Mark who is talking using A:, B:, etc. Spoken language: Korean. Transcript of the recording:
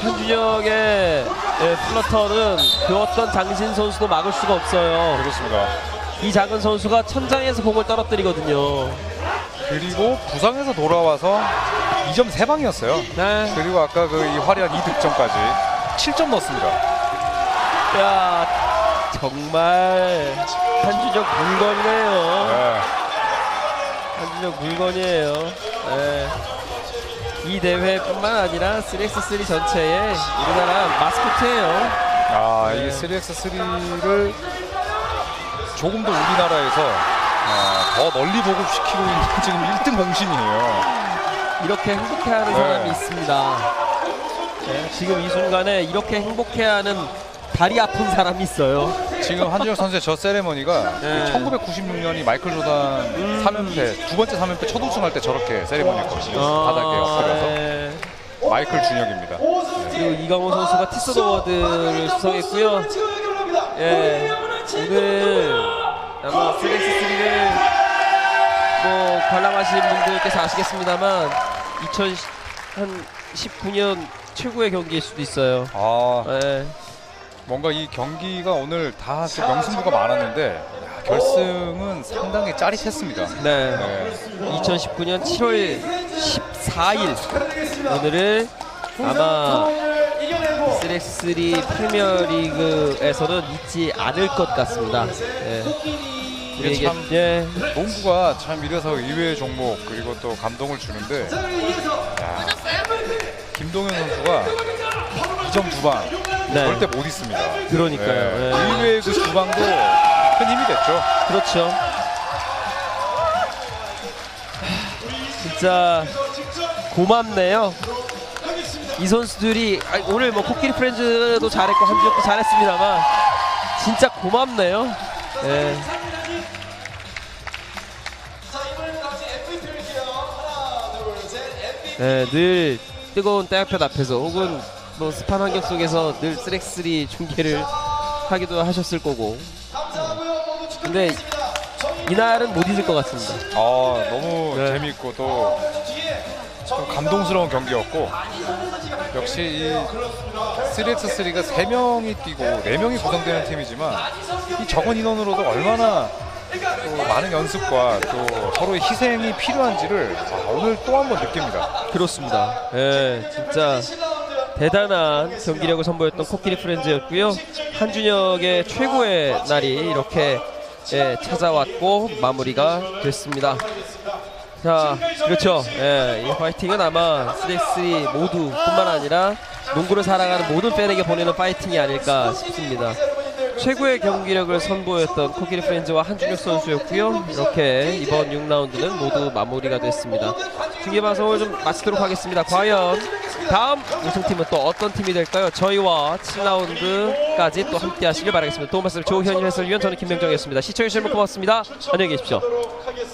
A: 한준혁의 예, 플러터는 그 어떤 장신 선수도 막을 수가 없어요.
B: 그렇습니다.
A: 이 작은 선수가 천장에서 공을 떨어뜨리거든요.
B: 그리고 부상에서 돌아와서 2점 3방이었어요.
A: 네.
B: 그리고 아까 그 이 화려한 2득점까지 7점 넣었습니다.
A: 야 정말 한준혁 물건이네요.
B: 네.
A: 한준혁 물건이에요. 네. 이 대회뿐만 아니라 3x3 전체의 우리나라 마스코트예요.
B: 아,
A: 네.
B: 이 3x3를 조금 더 우리나라에서 아, 더 널리 보급시키고 있는 지금 1등 공신이에요.
A: 이렇게 행복해하는
B: 네.
A: 사람이 있습니다. 네, 지금 이 순간에 이렇게 행복해하는 다리 아픈 사람이 있어요.
B: 지금 한준혁 선수의 저 세레머니가
A: 네.
B: 1996년이 마이클 조단 3연패 두 번째 3연패 첫 우승할 때 저렇게 세레머니였거든요.
A: 아,
B: 바닥에 엎드려서
A: 네.
B: 마이클 준혁입니다.
A: 그리고 이강호 선수가 티스드 어워드를 수상했고요. 예, 오늘 아마 3x3를 뭐 관람하시는 분들께서 아시겠습니다만 2019년 최고의 경기일 수도 있어요.
B: 아,
A: 예.
B: 뭔가 이 경기가 오늘 다좀 명승부가 많았는데 야, 결승은 상당히 짜릿했습니다.
A: 네.
B: 네.
A: 2019년 7월 14일 오늘을 아마 3x3 프리미어리그에서는 잊지 않을 것 같습니다. 예.
B: 이게
A: 우리에게-
B: 참-
A: 예.
B: 농구가 참 이래서 의외의 종목 그리고 또 감동을 주는데 야, 김동현 선수가 2점 두방
A: 네.
B: 절대 못 있습니다.
A: 그러니까요.
B: 네.
A: 예.
B: 의외의 그두 방도 큰 힘이 됐죠.
A: 그렇죠. 진짜 고맙네요. 이 선수들이 아, 오늘 뭐 코끼리 프렌즈도 잘했고 한주혁도 잘했습니다만 진짜 고맙네요. 예. 예, 늘 뜨거운 따뜻한 앞에서 혹은 뭐 습한 환경 속에서 늘 3x3 중계를 하기도 하셨을 거고 근데 이날은 못 잊을 것 같습니다.
B: 아 너무
A: 네.
B: 재미있고 또, 좀 감동스러운 경기였고 역시 이 3x3가 3명이 뛰고 4명이 구성되는 팀이지만 이 적은 인원으로도 얼마나 또 많은 연습과 또 서로의 희생이 필요한지를 아, 오늘 또 한 번 느낍니다.
A: 그렇습니다. 예, 진짜 대단한 경기력을 선보였던 코끼리 프렌즈였고요. 한준혁의 최고의 날이 이렇게 예, 찾아왔고 마무리가 됐습니다. 자, 그렇죠. 예, 이 파이팅은 아마 3x3 모두뿐만 아니라 농구를 사랑하는 모든 팬에게 보내는 파이팅이 아닐까 싶습니다. 최고의 경기력을 선보였던 코끼리 프렌즈와 한준혁 선수였고요. 이렇게 이번 6라운드는 모두 마무리가 됐습니다. 중계 방송을 좀 마치도록 하겠습니다. 과연 다음 우승팀은 또 어떤 팀이 될까요? 저희와 7라운드까지 또 함께 하시길 바라겠습니다. 도움 말씀 조현일 해설위원 저는 김명정이었습니다. 시청해주셔서 고맙습니다. 안녕히 계십시오.